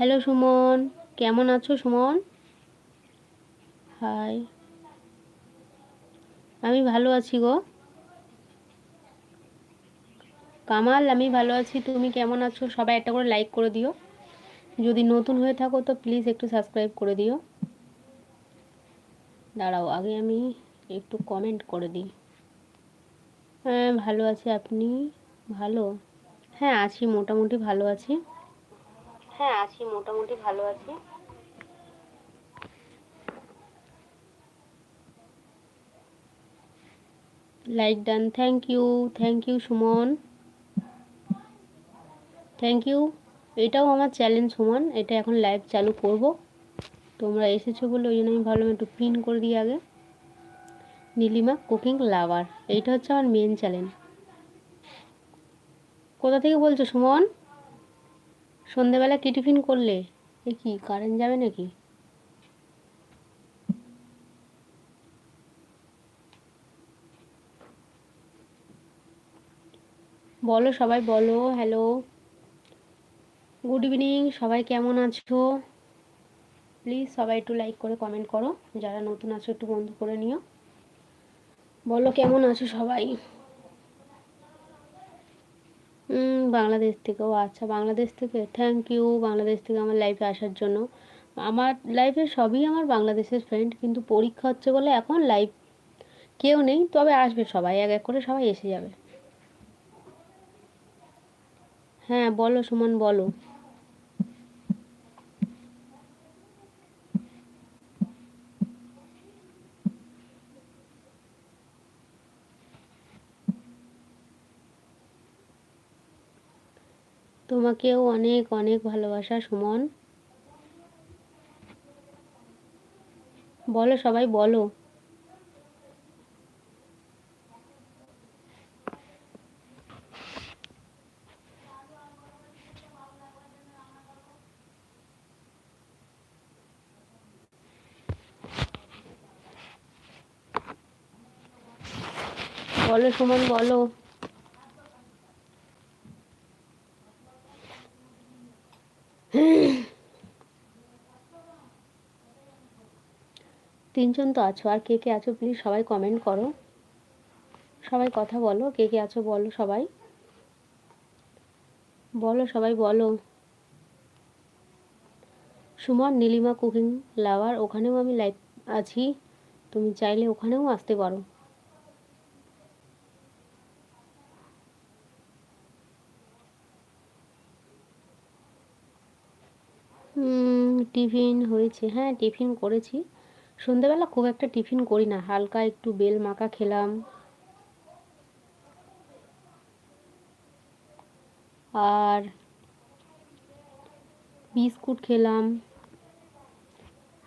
Hello Suman কেমন আছো Suman high আমি ভালো আছি গো। কামাল, আমি ভালো আছি। তুমি কেমন আছো? সবাই একটা করে লাইক করে দিও। যদি নতুন হয়ে থাকো, তো প্লিজ একটু সাবস্ক্রাইব করে দিও। দাঁড়াও, আগে আমি একটু কমেন্ট করে দিই। হ্যাঁ ভালো আছি। আপনি? ভালো? হ্যাঁ আছি, মোটামুটি ভালো আছি। হ্যাঁ আছি, মোটামুটি ভালো আছি। Like done thank you thank you Suman thank you এটাও আমার চ্যালেঞ্জ সুমন এটা এখন লাইভ চালু করব। তোমরা এসেছ বলে ওই জন্য আমি ভাবলাম একটু পিন করে দিই আগে। নীলিমা কুকিং লাভার এইটা হচ্ছে আমার মেন চ্যালেঞ্জ কোথা থেকে বলছো সুমন সন্ধেবেলা কি টিফিন করলে? এ কি কারেন্ট যাবে নাকি? বলো সবাই, বলো হ্যালো গুড ইভিনিং সবাই কেমন আছো? প্লিজ সবাই একটু লাইক করে কমেন্ট করো। যারা নতুন আছো একটু বন্ধ করে নিও। বলো কেমন আছো সবাই? বাংলাদেশ থেকে ও আচ্ছা বাংলাদেশ থেকে থ্যাংক ইউ বাংলাদেশ থেকে আমার লাইফে আসার জন্য। আমার লাইফে সবই আমার বাংলাদেশের ফ্রেন্ড কিন্তু পরীক্ষা হচ্ছে বলে এখন লাইফ কেউ নেই, তবে আসবে সবাই, এক এক করে সবাই এসে যাবে। হ্যাঁ বলো সুমন, বলো। তোমাকেও অনেক অনেক ভালোবাসা সুমন। বলো সবাই বলো। বলো সুমন বলো। তিনজন তো আছো, আর কে কে আছো প্লিজ সবাই কমেন্ট করো। সবাই কথা বলো, কে কে আছো বলো সবাই। বলো সবাই বলো। সুমন, নীলিমা, কুকিং লাভার, ওখানেও আমি লাইভ আছি। তুমি চাইলে ওখানেও আসতে পারো। টিফিন হয়েছে হ্যাঁ টিফিন করেছি। সন্ধেবেলা খুব একটা টিফিন করি না, হালকা একটু বেল মাখা খেলাম। আর বিস্কুট খেলাম।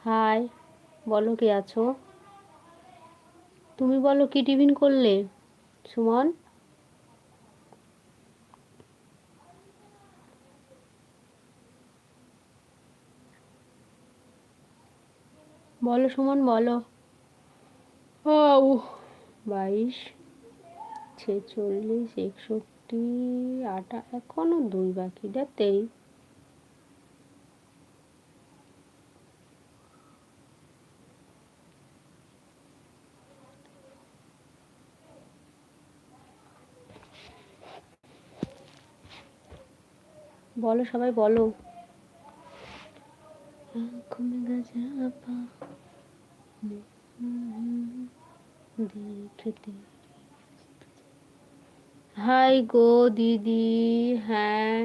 হাই, বলো কে আছো? তুমি বলো কি টিফিন করলে? সুমন? বলো সুমন, বলো। ও বাইশ, ছেচল্লিশ, একষট্টি আটা এখনও দুই বাকি তেইশ। বলো সবাই, বলো। হাই গো দিদি হ্যাঁ।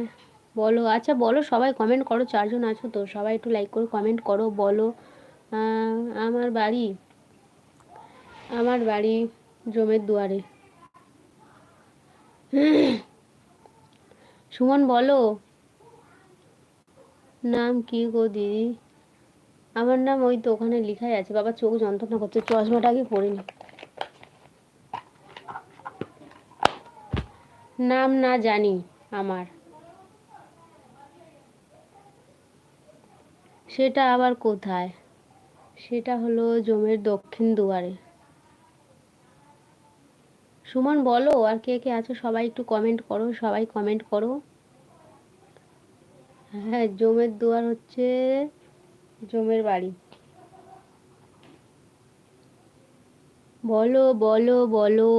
বলো আচ্ছা বলো, সবাই কমেন্ট করো, চারজন আছো তো, সবাই একটু লাইক করে কমেন্ট করো, বলো। আমার বাড়ি আমার বাড়ি জমের দুয়ারে। সুমন, বলো। নাম কি গো দিদি? আমার নাম ওই তো ওখানে লেখাই আছে। বাবা চোখ যন্ত্রণা করছে। চশমাটা আগে পরে নি। নাম না জানি আমার। সেটা আবার কোথায়? সেটা হলো জমের দক্ষিণ দুয়ারে। সুমন, বলো, আর কে কে আছো? সবাই একটু কমেন্ট করো, সবাই কমেন্ট করো। হ্যাঁ জমের দুয়ার হচ্ছে জমের বাড়ি। বলো বলো বলো।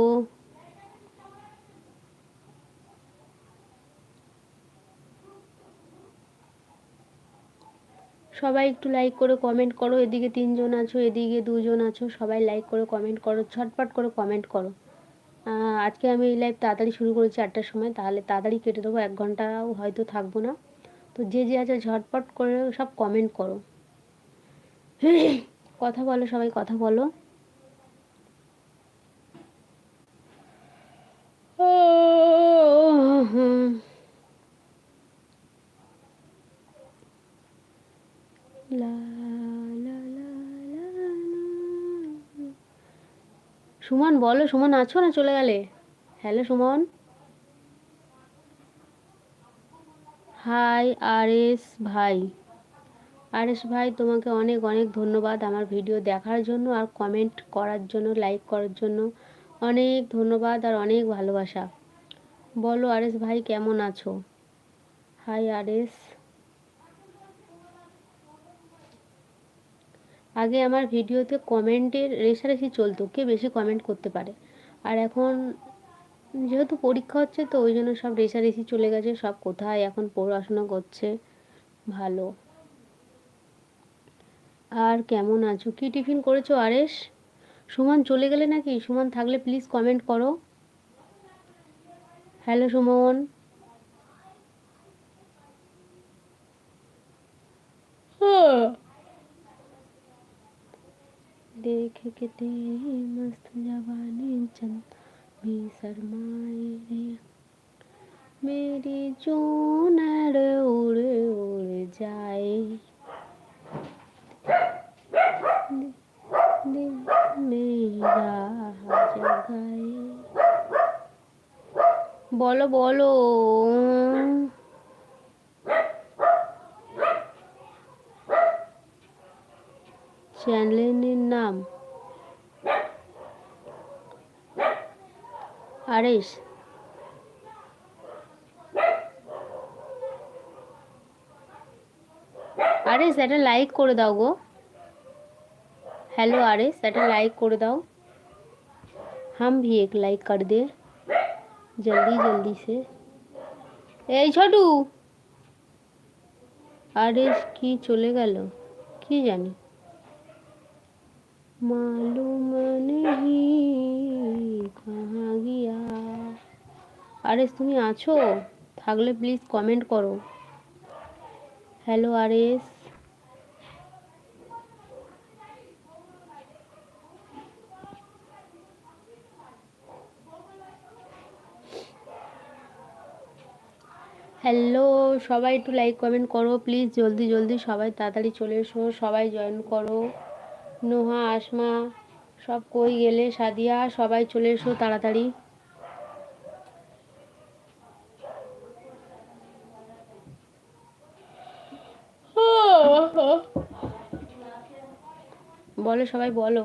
সবাই একটু লাইক করে কমেন্ট করো। এদিকে তিনজন আছো, এদিকে দুজন আছো, সবাই লাইক করে কমেন্ট করো ছটপট করে কমেন্ট করো। আজকে আমি এই লাইভ তাড়াতাড়ি শুরু করেছি আটটার সময়, তাহলে তাড়াতাড়ি কেটে দেবো, এক ঘন্টাও হয়তো থাকব না। তো যে যে আছে ঝটপট করে সব কমেন্ট করো। কথা বলো, সবাই কথা বলো। সুমন বলো, সুমন আছো না চলে গেলে? Hello Suman. Hi R S ভাই। আর এস ভাই, তোমাকে অনেক অনেক ধন্যবাদ আমার ভিডিও দেখার জন্য আর কমেন্ট করার জন্য লাইক করার জন্য। অনেক ধন্যবাদ আর অনেক ভালোবাসা। বলো আরেশ ভাই, কেমন আছো? Hi R S. আগে আমার ভিডিওতে কমেন্টের রেশারেশি চলতো, কে বেশি কমেন্ট করতে পারে। আর এখন যেহেতু পরীক্ষা হচ্ছে, তো ওই জন্য সব রেশারেশি চলে গেছে, সব কোথায়, এখন পড়াশোনা করছে, ভালো। আর কেমন আছো কি টিফিন করেছো আরেস সুমন চলে গেলে নাকি সুমন থাকলে প্লিজ কমেন্ট করো হ্যালো সুমন देख के तेरी मस्त जवानी चंद भी शर्माए रे मेरी चूनर उड़ उड़ जाए বলো বলো। চ্যানেলের নাম? আরেশ। আরেশ একটা লাইক করে দাও গো। हेलो आरेस একটা লাইক করে দাও हम भी एक लाइक कर दे जल्दी जल्दी से এই ছোটু আরেশ কি চলে গেল কি জানি मालूम नहीं कहाँ गया আরেস তুমি আছো থাকলে প্লিজ কমেন্ট করো হ্যালো আরেস হ্যালো সবাই একটু লাইক কমেন্ট করো প্লিজ জলদি জলদি সবাই তাড়াতাড়ি চলে এসো, সবাই জয়েন করো। নোহা, আসমা, সব কই গেলে? সাদিয়া, সবাই চলে এসো তাড়াতাড়ি। বলো, সবাই বলো।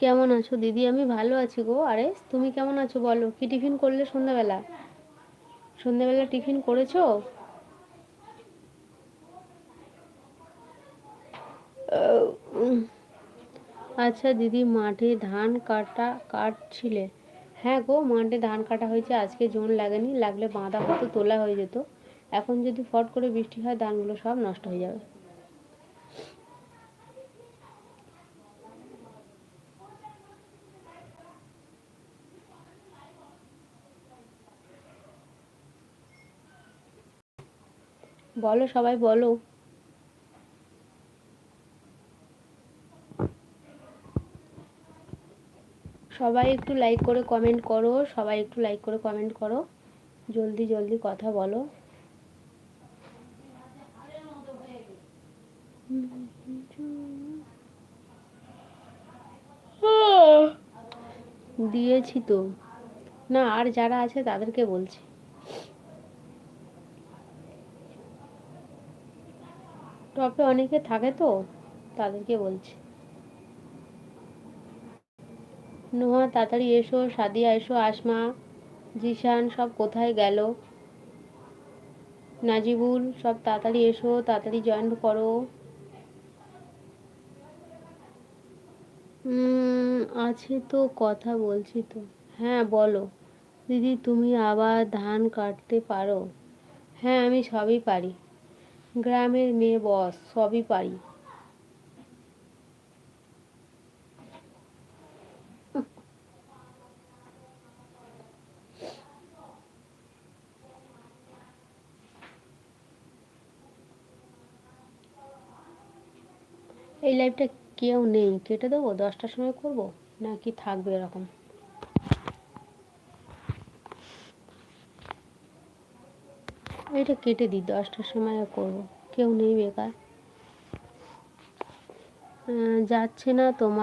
কেমন আছো? দিদি, আমি ভালো আছি গো। আরে, তুমি কেমন আছো বলো? কি টিফিন করলে সন্ধ্যাবেলা? সন্ধ্যাবেলা টিফিন করেছ? আচ্ছা দিদি, মাঠে ধান কাটা কাটছিলে। হ্যাঁ গো, মাঠে ধান কাটা হয়েছে, আজকে জোন লাগেনি। লাগলে বাঁধা হতো তোলা হয়ে যেত। এখন যদি ফট করে বৃষ্টি হয়, ধানগুলো সব নষ্ট হয়ে যাবে। বলো, সবাই বলো। সবাই একটু লাইক করে কমেন্ট করো, সবাই একটু লাইক করে কমেন্ট করো। জলদি জলদি কথা বলো। দিয়েছি তো। না, আর যারা আছে তাদেরকে বলছি। টপে অনেকে থাকে তো, তাদেরকে বলছি। নোহা, তাড়াতাড়ি এসো, সাদিয়া এসো, আসমা, জিশান, সব কোথায় গেল? নাজিবুল, সব তাড়াতাড়ি এসো, তাড়াতাড়ি জয়েন করো। আছে তো, কথা বলছি তো। হ্যাঁ বলো। দিদি, তুমি আবার ধান কাটতে পারো? হ্যাঁ আমি সবই পারি। গ্রামের মেয়ে বস, সবই পারি। এই লাইভটা কেউ নেই। কেটে দেবো? দশটার সময় করব? নাকি থাকবে এরকম? এটা কেটে দিই দশটার সময় করব। কেউ নেই বেকার। যাচ্ছে না তোমার।